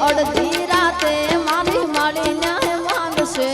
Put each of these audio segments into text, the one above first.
અડધી રાતે મારી માળી ન્યાય માંગશે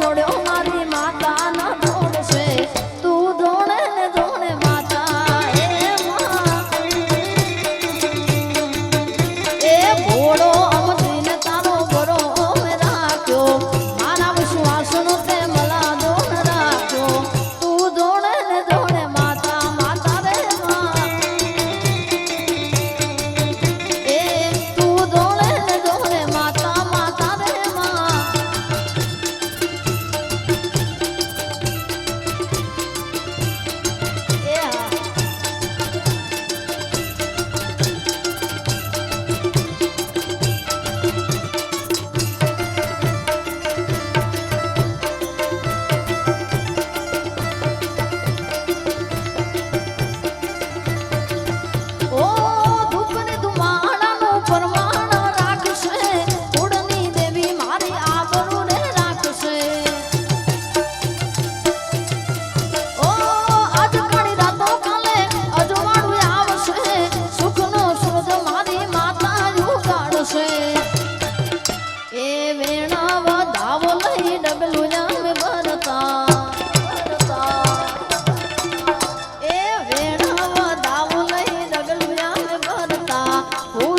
Vô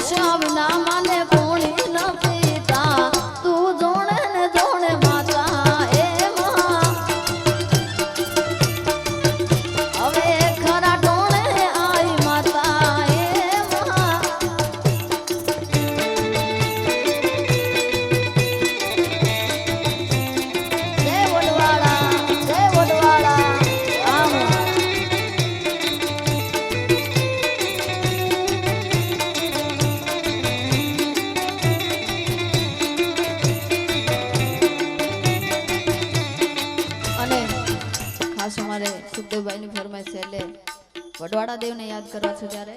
সব না মানে વાળાદેવને યાદ કરવા છું ત્યારે.